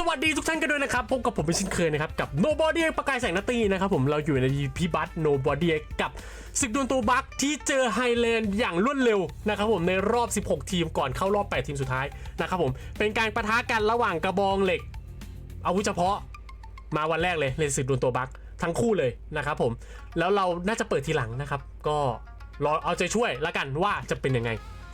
สวัสดีทุกท่านกันด้วยนะครับ พบกับผมเป็นเช่นเคยนะครับ กับ Nobody X ประกายแสงนาตีนะครับผมเราอยู่ในพีบัต Nobody X กับศึกดวลตัวบัคที่เจอไฮแลนด์อย่างรวดเร็วนะครับผมในรอบ 16 ทีมก่อนเข้ารอบ 8 ทีมสุดท้ายนะครับผมเป็นการประทะกันระหว่างกระบองเหล็ก อาวุธเฉพาะมาวันแรกเลยเลยศึกดวลตัวบัคทั้งคู่เลยนะครับผมแล้วเราน่าจะเปิดทีหลังนะครับ ก็รอเอาใจช่วยแล้วกันว่าจะเป็นยังไง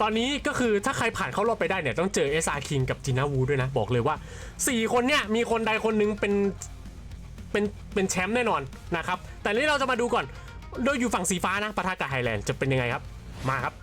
ตอนนี้ก็คือถ้าใครผ่านเข้ารอบไปได้เนี่ยต้องเจอเอสอาคิงกับจีน่าวูด้วยนะ บอกเลยว่า 4 คนเนี่ยมีคนใดคนหนึงเป็นเป็นเป็นแชมป์แน่นอนนะครับ แต่นี้เราจะมาดูก่อน โดยอยู่ฝั่งสีฟ้านะปะทะกับไฮแลนด์จะเป็นยังไงครับ มาครับ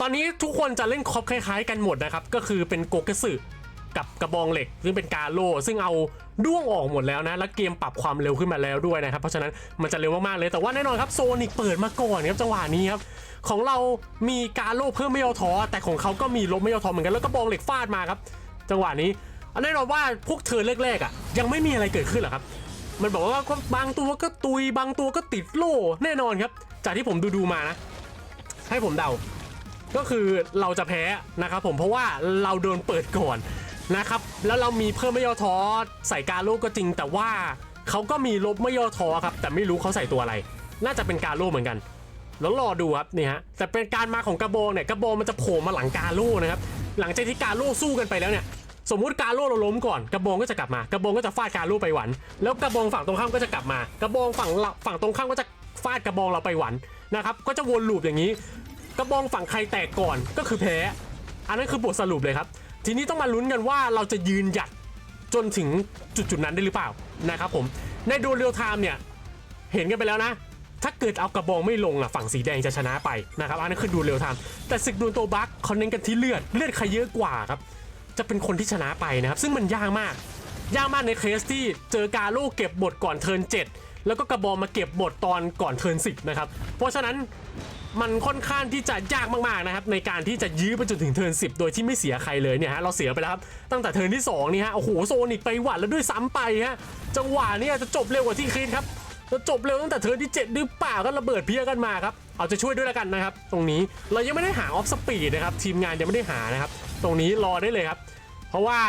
ตอนนี้ทุกคนจะเล่นคอปคล้ายๆกันหมดนะครับ ก็คือเป็นโกเกสึ กับกระบองเหล็ก ซึ่งเป็นกาโล ซึ่งเอาด้วงออกหมดแล้วนะ แล้วเกมปรับความเร็วขึ้นมาแล้วด้วยนะครับ เพราะฉะนั้นมันจะเร็วมากๆเลย แต่ว่าแน่นอนครับโซนิกเปิดมาก่อนครับจังหวะนี้ครับ ของเรามีกาโลเพิ่มไม่ย่อท้อแต่ของเขาก็มีลบไม่ย่อท้อเหมือนกัน แล้วก็บองเหล็กฟาดมาครับ จังหวะนี้แน่นอนว่าพวกเธอแรกๆอะยังไม่มีอะไรเกิดขึ้นหรอครับ มันบอกว่าบางตัวก็ตุยบางตัวก็ติดโล่แน่นอนครับ จากที่ผมดูดูๆมานะ ให้ผมเดาก็คือเราจะแพ้นะครับผมเพราะว่าเราโดนเปิดก่อน นะครับ แล้วเรามีเพิ่มไม่ย่อท้อใส่การโลก็จริง แต่ว่าเขาก็มีลบไม่ย่อท้อครับ แต่ไม่รู้เขาใส่ตัวอะไร น่าจะเป็นการโลเหมือนกันแล้วรอดูครับนี่ฮะแต่เป็นการมาของกระบองเนี่ยกระบองมันจะโผล่มาหลังกาโลนะครับหลังจากที่กาโลสู้กันไปแล้วเนี่ยสมมุติกาโลเราล้มก่อนกระบองก็จะกลับมากระบองก็จะฟาดกาโลไปหวัน แล้วกระบองฝั่งตรงข้ามก็จะกลับมากระบองฝั่งฝั่งตรงข้ามก็จะฟาดกระบองเราไปหวันนะครับก็จะวนลูปอย่างนี้ กระบองฝั่งใครแตกก่อนก็คือแพ้ อันนั้นคือบทสรุปเลยครับ ทีนี้ต้องมาลุ้นกันว่าเราจะยืนหยัดจนถึงจุดจุดนั้นได้หรือเปล่านะครับผมในดูเรียลไทม์เนี่ยเห็นกันไปแล้วนะ ถ้าเกิดเอากระบองไม่ลงอะฝั่งสีแดงจะชนะไปนะครับอันนั้นคือดูเรียลไทม์แต่ศึกดวลโตบัคเขาเน้นกันที่เลือดเลือดใครเยอะกว่าครับจะเป็นคนที่ชนะไปนะครับ ซึ่งมันยากมาก ยากมากในเคสที่เจอกาโลเก็บบทก่อนเทิร์น7แล้วก็กระบองมาเก็บบทตอนก่อนเทิร์น10นะครับเพราะฉะนั้น มันค่อนข้างที่จะยากมากๆนะครับในการที่จะยื้อไปจนถึงเทิร์น10โดยที่ไม่เสียใครเลยเนี่ยฮะเราเสียไปแล้วครับตั้งแต่เทิร์นที่2นี่ฮะโอ้โหโซนิกไปหวัดแล้วด้วยซ้ำไปฮะจังหวะเนี้จะจบเร็วกว่าที่คิดครับจะจบเร็วตั้งแต่เทิร์นที่7หรือเปล่าก็ระเบิดเพี้ยกันมาครับเอาจะช่วยด้วยแล้วกันนะครับตรงนี้เรายังไม่ได้หาออฟสปีดนะครับทีมงานยังไม่ได้หานะครับตรงนี้รอได้เลยครับ เพราะว่า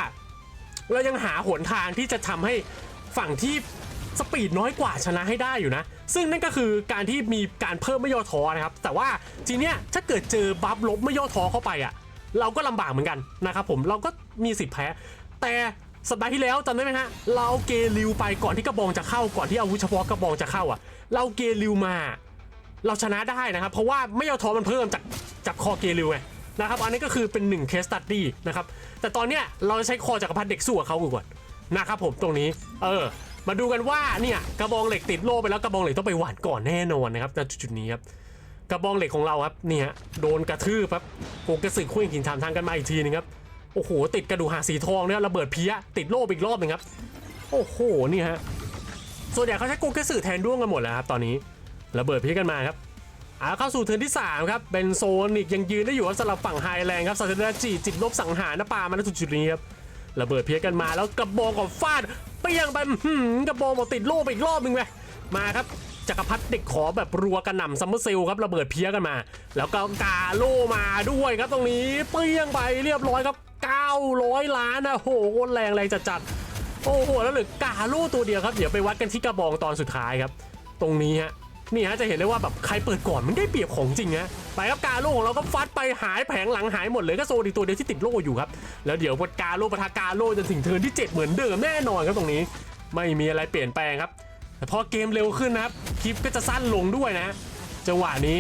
เรายังหาหนทางที่จะทำให้ฝั่งที่ สปีดน้อยกว่าชนะให้ได้อยู่นะ ซึ่งนั่นก็คือการที่มีการเพิ่มไม่ย่อท้อนะครับ แต่ว่าทีเนี้ยถ้าเกิดเจอบัฟลบไม่ย่อท้อเข้าไปอะ เราก็ลำบากเหมือนกันนะครับผมเราก็มีสิทธิ์แพ้ แต่สัปดาห์ที่แล้วจำได้ไหมฮะ เราเกลิวไปก่อนที่กระบองจะเข้าก่อนที่อาวุธเฉพาะกระบองจะเข้าอะ เราเกลิวมา เราชนะได้นะครับ เพราะว่าไม่ย่อท้อมันเพิ่มจากจากคอเกลิวไงนะครับอันนี้ก็คือเป็นหนึ่งเคสตัดดี้นะครับแต่ตอนเนี้ยเราจะใช้คอจักรพรรดิเด็กสู้กับเขาก่อนนะครับผมตรงนี้ เออ มาดูกันว่าเนี่ยกระบองเหล็กติดโล่ไปแล้วกระบองเหล็กต้องไปหวานก่อนแน่นอนนะครับณจุดนี้ครับกระบองเหล็กของเราครับเนี่ยโดนกระทืบครับโกกระสือคุยหินถามทางกันมาอีกทีนึงครับโอ้โห ติดกระดูกหางสีทองเนี่ยระเบิดเพี้ยติดโล่อีกรอบหนึงครับ โอ้โหนี่ฮะส่วนใหญ่เขาใช้โกกระสือแทนด้วงกันหมดแล้วครับตอนนี้ระเบิดเพี้ยกันมาครับอ่าเข้าสู่เทิร์นที่สามครับเป็นโซนิกยังยืนได้อยู่สำหรับฝั่งไฮแลนด์ครับซาเซนดาจิจิตลบสังหารนะปามาณจุดๆนี้ครับ ระเบิดเพี้ยกันมาแล้วกระบองกับฟาดเปี้ยงไปหือกระบองบอกติดโล่ไปอีกรอบหนึ่งเลยมาครับจักรพรรดิเด็กขอแบบรัวกระหน่ำซัมเมอร์เซลครับระเบิดเพี้ยกันมา แล้วก็กาโล่มาด้วยครับตรงนี้เปี้ยงไปเรียบร้อยครับ 900 ล้านนะโหโคตรแรงแรงจัดจัดๆโอ้โหแล้วเหลือกาโล่ตัวเดียวครับเดี๋ยวไปวัดกันที่กระบองตอนสุดท้ายครับ ตรงนี้ฮะ นี่ฮะจะเห็นได้ว่าแบบใครเปิดก่อนมันได้เปรียบของจริงฮะไปครับกาโลของเราก็ฟัดไปหายแผงหลังหายหมดเลยก็โซดีตัวเดียวที่ติดโล่อยู่ครับแล้วเดี๋ยวพอกาโลปะทะกาโลจนถึงเทิร์นที่ 7 เหมือนเดิมแน่นอนครับตรงนี้ ไม่มีอะไรเปลี่ยนแปลงครับแต่พอเกมเร็วขึ้นนะครับคลิปก็จะสั้นลงด้วยนะจังหวะนี้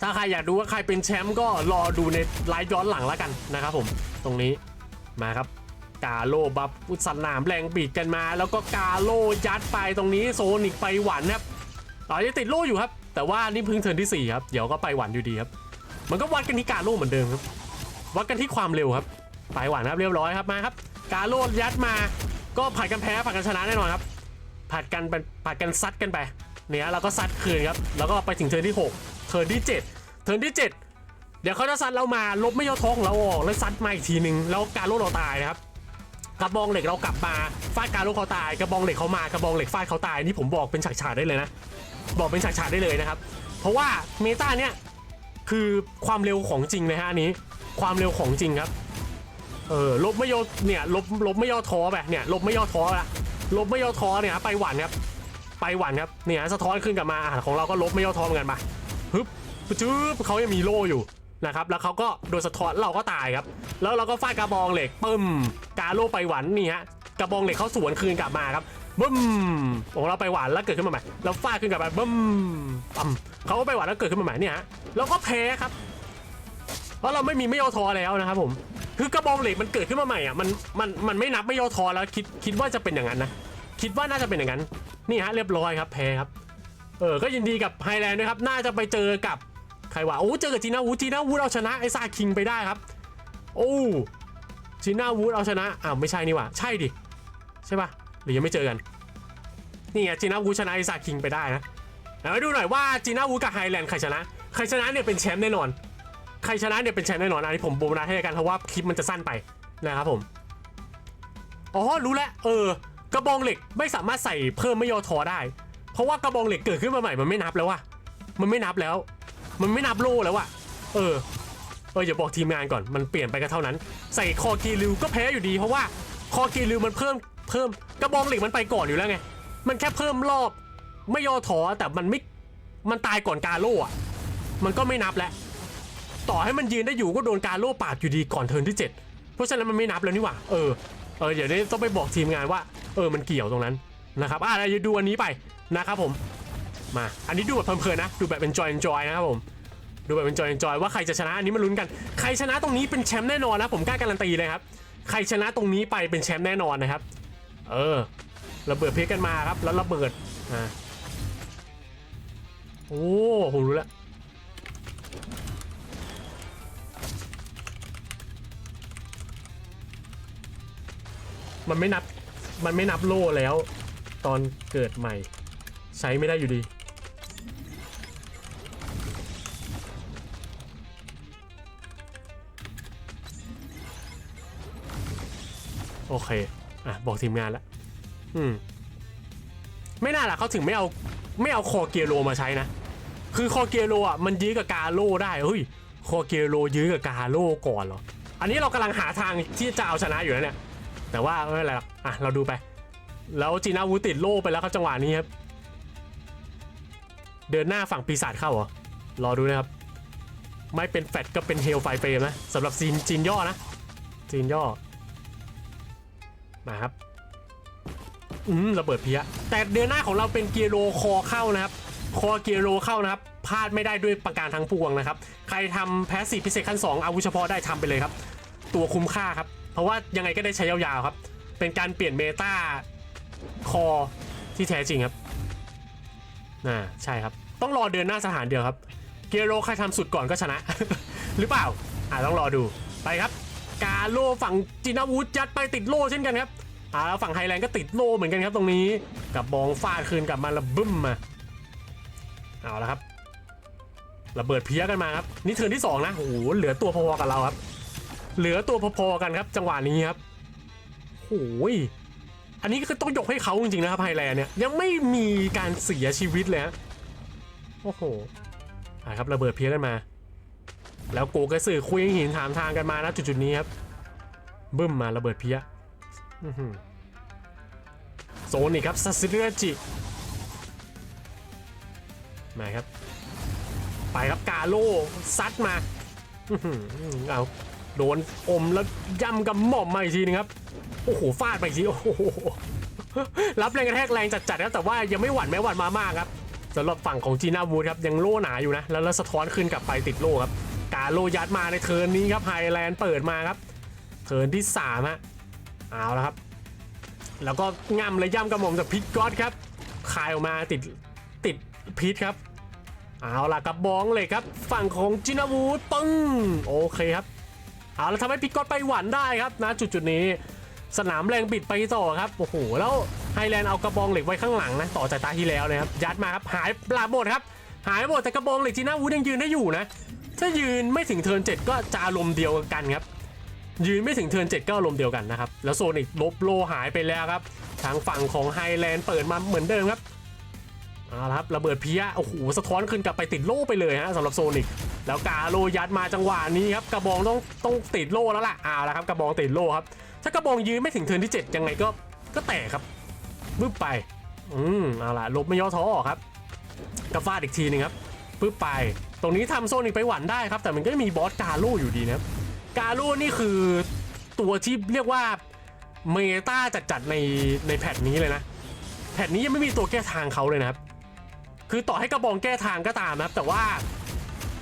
ถ้าใครอยากดูว่าใครเป็นแชมป์ก็รอดูในไลฟ์ย้อนหลังแล้วกันนะครับผมตรงนี้มาครับกาโลบัฟอุตสนามแรงบีดกันมา แล้วก็กาโลยัดไปตรงนี้โซนิกไปหวันครับ อนนี้ติดโล่อยู่ครับ แต่ว่านี่เพิ่งเทิร์นที่ 4 ครับ เดี๋ยวก็ไปหวันอยู่ดีครับ มันก็วัดกันที่การโล่เหมือนเดิมครับ วัดกันที่ความเร็วครับ ไปหวันครับเรียบร้อยครับมาครับ การโล่ยัดมาก็ผัดกันแพ้ผัดกันชนะแน่นอนครับผัดกันไปผัดกันซัดกันไปเนี่ยเราก็ซัดคืนครับแล้วก็ไปถึงเทิร์นที่ 6 เทิร์นที่ 7 เทิร์นที่ 7 เดี๋ยวเขาจะซัดเรามาลบไม่ย่อท้องเราออกแล้วซัดมาอีกทีหนึ่งแล้วการโลดเราตายนะครับกระบองเหล็กเรากลับมาฟาดการโล่เขาตายกระบองเหล็กเขามากระบองเหล็กฟาดเขาตายนี่ผมบอกเป็นฉากๆได้เลยนะ บอกเป็นฉากๆได้เลยนะครับ เพราะว่าเมตาเนี่ยคือความเร็วของจริงเลยฮะอันนี้ ความเร็วของจริงครับ เออลบไม่ย่อเนี่ยลบลบไม่ย่อท้อแบบเนี่ยลบไม่ย่อท้อละลบไม่ย่อท้อเนี่ยไปหวานครับไปหวานครับเนี่ยสะท้อนขึ้นกลับมาอะของเราก็ลบไม่ย่อท้อเหมือนกันมาฮึบจื๊บเขายังมีโล่อยู่นะครับแล้วเขาก็โดนสะท้อนเราก็ตายครับ แล้วเราก็ฟาดกระบองเหล็กปึ้มกาโล่ไปหวานนี่ฮะกระบองเหล็กเขาสวนคืนกลับมาครับ บึ้มของเราไปหวานแล้วเกิดขึ้นมาใหม่แล้วฟาดขึ้นกลับมาบึ้มปั๊มเขาก็ไปหวานแล้วเกิดขึ้นมาใหม่เนี่ยฮะแล้วก็แพ้ครับ เพราะเราไม่มีไม่ยอทอแล้วนะครับผม คือกระบองเหล็กมันเกิดขึ้นมาใหม่อะมันมันมันไม่นับไม่ยอทอแล้วคิดคิดว่าจะเป็นอย่างนั้นนะคิดว่าน่าจะเป็นอย่างนั้นนี่ฮะเรียบร้อยครับแพ้ครับเออก็ยินดีกับไฮแลนด์ด้วยครับน่าจะไปเจอกับใครวะโอ้เจอกับจีน่าวูดจีน่าวูดเอาชนะไอ้ซาคิงไปได้ครับ โอ้จีน่าวูดเอาชนะอ้าวไม่ใช่นี่หว่าใช่ดิใช่ปะ หรือยังไม่เจอกัน นี่ไงจีน่าวูชนะไอซาคิงไปได้นะเดี๋ยวดูหน่อยว่าจีน่าวูกับไฮแลนด์ใครชนะ ใครชนะเนี่ยเป็นแชมป์แน่นอน ใครชนะเนี่ยเป็นแชมป์แน่นอนอันนี้ผมโบนัสให้กันเพราะว่าคลิปมันจะสั้นไปนะครับผม อ๋อรู้แล้วเออกระบองเหล็กไม่สามารถใส่เพิ่มไม่ยอทอได้ เพราะว่ากระบองเหล็กเกิดขึ้นมาใหม่มันไม่นับแล้วว่ะ มันไม่นับแล้ว มันไม่นับโล่แล้วว่ะ เออ เอออย่าบอกทีมงานก่อน มันเปลี่ยนไปก็เท่านั้น ใส่คอกีริวก็แพ้อยู่ดีเพราะว่าคอกีริวมันเพิ่ม เพิ่มกระบองเหล็กมันไปก่อนอยู่แล้วไง มันแค่เพิ่มรอบ ไม่ย่อทอแต่มันไม่ มันตายก่อนกาโล่อะมันก็ไม่นับแล้ว ต่อให้มันยืนได้อยู่ก็โดนกาโล่ปาดอยู่ดีก่อนเทิร์นที่ 7 เพราะฉะนั้นมันไม่นับแล้วนี่หว่า เออ เออ เดี๋ยวนี้ต้องไปบอกทีมงานว่า เออ มันเกี่ยวตรงนั้นนะครับ อะเราจะดูอันนี้ไปนะครับผม มา อันนี้ดูแบบเพลินๆนะ ดูแบบ enjoy enjoy นะครับผม ดูแบบ enjoy enjoy ว่าใครจะชนะ อันนี้มาลุ้นกัน ใครชนะตรงนี้เป็นแชมป์แน่นอนนะ ผมกล้าการันตีเลยครับ ใครชนะตรงนี้ไปเป็นแชมป์แน่นอนนะครับ เออระเบิดเพชรกันมาครับ แล้วระเบิดอ่าโอ้ผมรู้แล้วมันไม่นับ มันไม่นับโล่แล้ว ตอนเกิดใหม่ ใช้ไม่ได้อยู่ดี โอเค อะบอกทีมงานแล้วอืม ไม่น่าล่ะเขาถึงไม่เอาไม่เอาคอเกียโรมาใช้นะ คือคอเกียโรอะมันยื้อกับกาโลได้เฮ้ยคอเกียโรยื้อกับกาโลก่อนเหรอ อันนี้เรากำลังหาทางที่จะเอาชนะอยู่นะเนี่ย แต่ว่าไม่เป็นไรหรอกอะเราดูไป แล้วจีนาวูติดโลไปแล้วครับจังหวะนี้ครับ เดินหน้าฝั่งปีศาจเข้าเหรอ รอดูนะครับ ไม่เป็นแฟดก็เป็นเฮลไฟเฟรมนะสำหรับซีนจีนย่อนะจีนย่อ มาครับ อืมระเบิดเพี้ยแต่เดินหน้าของเราเป็นเกียร์โรคอเข้านะครับ คอเกียร์โรเข้านะครับพลาดไม่ได้ด้วยประการทั้งปวงนะครับ ใครทำแพสซีพิเศษขั้น 2 อาวุธเฉพาะได้ทำไปเลยครับ ตัวคุ้มค่าครับ เพราะว่ายังไงก็ได้ใช้ยาวๆครับ เป็นการเปลี่ยนเมตาคอที่แท้จริงครับน่าใช่ครับ ต้องรอเดือนหน้าสถานเดียวครับ เกียร์โรใครทำสุดก่อนก็ชนะ หรือเปล่า อ่าต้องรอดูไปครับ กาโลฝั่งจินาวูดยัดไปติดโล่เช่นกันครับอ่าแล้วฝั่งไฮแลนด์ก็ติดโล่เหมือนกันครับตรงนี้กับบองฟาดคืนกลับมาระบึ้มมาเอาละครับระเบิดเพี้ยกันมาครับนี่เทิร์นที่สองนะโอ้โหเหลือตัวพอๆกับเราครับ เหลือตัวพอๆกันครับ จังหวะนี้ครับโอ้ยอันนี้ก็ต้องยกให้เขาจริงๆนะครับไฮแลนด์เนี่ยยังไม่มีการเสียชีวิตเลยฮะโอ้โหอ่าครับระเบิดเพี้ยกันมา แล้วโกกระสือคุยหินถามทางกันมานะจุดๆนี้ครับบึ้มมาระเบิดเพี้ยโซนนี่ครับซาซิเรจิมาครับ ไปครับกาโลซัดมาเอาโดนอมแล้วย่ำกับหม่อมมาอีกทีนึงครับ โอ้โหฟาดไปอีกทีโอ้โหรับแรงกระแทกแรงจัดๆครับแต่ว่ายังไม่หวั่นแม้หวั่นมามากครับสำหรับฝั่งของจีน่าวูดครับยังโล่หนาอยู่นะ แล้วสะท้อนขึ้นกลับไปติดโล่ครับ โลยัดมาในเทิร์นนี้ครับไฮแลนด์เปิดมาครับเทิร์นที่3ฮะเอาแล้วครับ แล้วก็ง่ำเลยย่ำกระหม่อมจากพิทก๊อตครับคายออกมาติดติดพิทครับ เอาล่ะกับบองเลยครับ ฝั่งของจินาวูปึ้งโอเคครับ เอาแล้วทำให้พิทก๊อตไปหวันได้ครับนะจุดจุดนี้สนามแรงบิดไปต่อครับ โอ้โห แล้วไฮแลนด์เอากระบองเหล็กไว้ข้างหลังนะ ต่อจากตาที่แล้วนะครับ ยัดมาครับ หายปลาหมดครับ หายหมดแต่กระบองเหล็กจีน่าวูดยังยืนได้อยู่นะ ถ้ายืนไม่ถึงเทิร์นเจ็ดก็จะอารมณ์เดียวกันครับ ยืนไม่ถึงเทิร์นเจ็ดก็อารมณ์เดียวกันนะครับ แล้วโซนิกลบโลหายไปแล้วครับ ทางฝั่งของไฮแลนด์เปิดมาเหมือนเดิมครับเอาละครับระเบิดเพียโอ้โหสะท้อนขึ้นกลับไปติดโล่ไปเลยฮะสำหรับโซนิกแล้วกาโลยัดมาจังหวะนี้ครับกระบองต้องต้องติดโล่แล้วล่ะเอาละครับกระบองติดโล่ครับ ถ้ากระบองยืนไม่ถึงเทิร์นที่ 7 ยังไงก็ก็แตกครับบึ้บไปอืมเอาละลบไม่ย่อท้อครับกระฟาดอีกทีหนึงครับปึ๊บไป ตรงนี้ทำโซนิกไปหวันได้ครับ แต่มันก็มีบอสกาโลอยู่ดีนะกาโลนี่คือตัวที่เรียกว่าเมตาจัดๆในในแพทนี้เลยนะ แพทนี้ยังไม่มีตัวแก้ทางเขาเลยนะครับ คือต่อให้กระบองแก้ทางก็ตามนะครับ แต่ว่า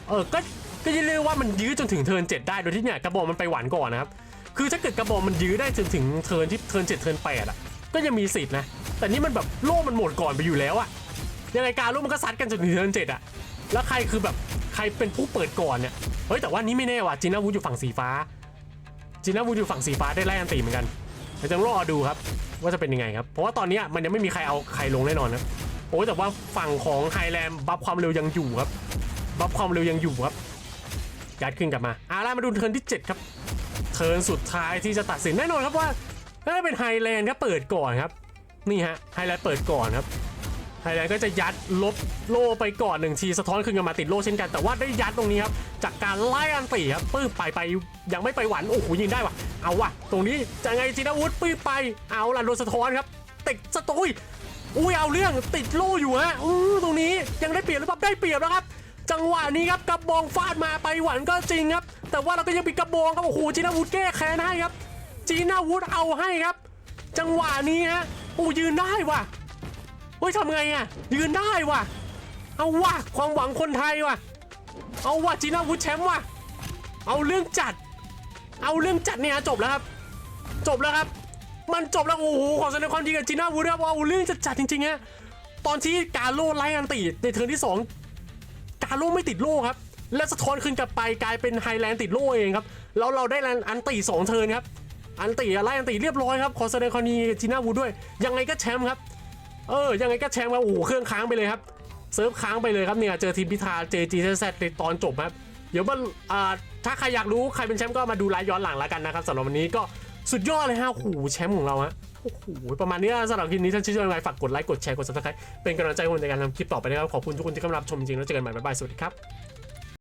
เออก็ก็ยังเรียกว่ามันยื้อจนถึงเทิร์นเจ็ดได้โดยที่เนี่ยกระบองมันไปหวานก่อนนะครับ คือถ้าเกิดกระบองมันยื้อได้จนถึงเทิร์นที่เทิร์นเจ็ดเทิร์นแปดอะก็ยังมีสิทธิ์นะ แต่นี่มันแบบโล่มันหมดก่อนไปอยู่แล้วอะยังไงการโล่มันก็ซัดกันจนถึงเทิร์นเจ็ดอะ แล้วใครคือแบบใครเป็นผู้เปิดก่อนเนี่ย เฮ้ยแต่ว่านี้ไม่แน่ว่ะจีน่าวูดอยู่ฝั่งสีฟ้าจีน่าวูดอยู่ฝั่งสีฟ้าได้ไล่อันตีเหมือนกันเดี๋ยวจะรอดูครับ ว่าจะเป็นยังไงครับ เพราะว่าตอนนี้มันยังไม่มีใครเอาใครลงแน่นอนครับโอ้แต่ว่าฝั่งของไฮแลนด์บัฟความเร็วยังอยู่ครับบัฟความเร็วยังอยู่ครับยัดขึ้นกลับมาอ่าแล้วมาดูเทิร์นที่ 7 ครับ เทิร์นสุดท้ายที่จะตัดสินแน่นอนครับว่าน่าจะเป็นไฮแลนด์ครับเปิดก่อนครับ นี่ฮะไฮแลนด์เปิดก่อนครับ ไฮแลนด์ก็จะยัดลบโล่ไปก่อนหนึ่งทีสะท้อนขึ้นกันมาติดโล่เช่นกันแต่ว่าได้ยัดตรงนี้ครับจากการไล่อันตีครับปื้มไปไปยังไม่ไปหวันโอ้โหยิงได้ว่ะเอาว่ะ ตรงนี้จะไงจีนาวุฒปื้มไปเอาล่ะโดนสะท้อนครับติดสะตุยอุ้ยเอาเรื่องติดโล่อยู่ฮะอู้ตรงนี้ยังได้เปรียบหรือเปล่าได้เปรียบแล้วครับ จังหวะนี้ครับกระบองฟาดมาไปหวันก็จริงครับ แต่ว่าเราก็ยังมีกระบองครับโอ้โหจีนาวุฒแก้แค้นให้ครับจีนาวุฒเอาให้ครับ จังหวะนี้ฮะโอ้ยืนได้ว่ะ เฮ้ยทำไงอะยืนได้ว่ะ เอาว่ะความหวังคนไทยว่ะ เอาว่ะจีน่าวุฒแชมป์ว่ะ เอาเรื่องจัด เอาเรื่องจัดเนี่ยจบแล้วครับ จบแล้วครับ มันจบแล้วโอ้โหขอแสดงความดีกับจีน่าวุฒครับเอาเรื่องจัดจัดจริงๆฮะตอนที่กาโลไล่อันติในเทิร์นที่สองกาโลไม่ติดโล่ครับ แล้วสะท้อนขึ้นกลับไปกลายเป็นไฮแลนด์ติดโล่เองครับแล้วเราได้แลนอันติสองเทิร์นครับอันติไล่อันติเรียบร้อยครับขอแสดงความดีกับจีน่าวุฒด้วย ยังไงก็แชมป์ครับ เออ ยังไงก็แชมป์ครับโอ้โหเครื่องค้างไปเลยครับเซิร์ฟค้างไปเลยครับเนี่ยเจอทีมพิธาเจจีแซในตอนจบครับ เดี๋ยวมันอ่าถ้าใครอยากรู้ใครเป็นแชมป์ก็มาดูไลฟ์ย้อนหลังแล้วกันนะครับสำหรับวันนี้ก็สุดยอดเลยฮะโอ้โหแชมป์ของเราฮะโอ้โหประมาณนี้สำหรับคลิปนี้ท่านชื่นชอบยังไงฝากกดไลค์กดแชร์กดซับสไครต์เป็นกำลังใจให้คนในการทำคลิปต่อไปนะครับขอบคุณทุกคนที่เข้ามารับชมจริงๆแล้วเจอกันใหม่บ๊ายบายสวัสดีครับ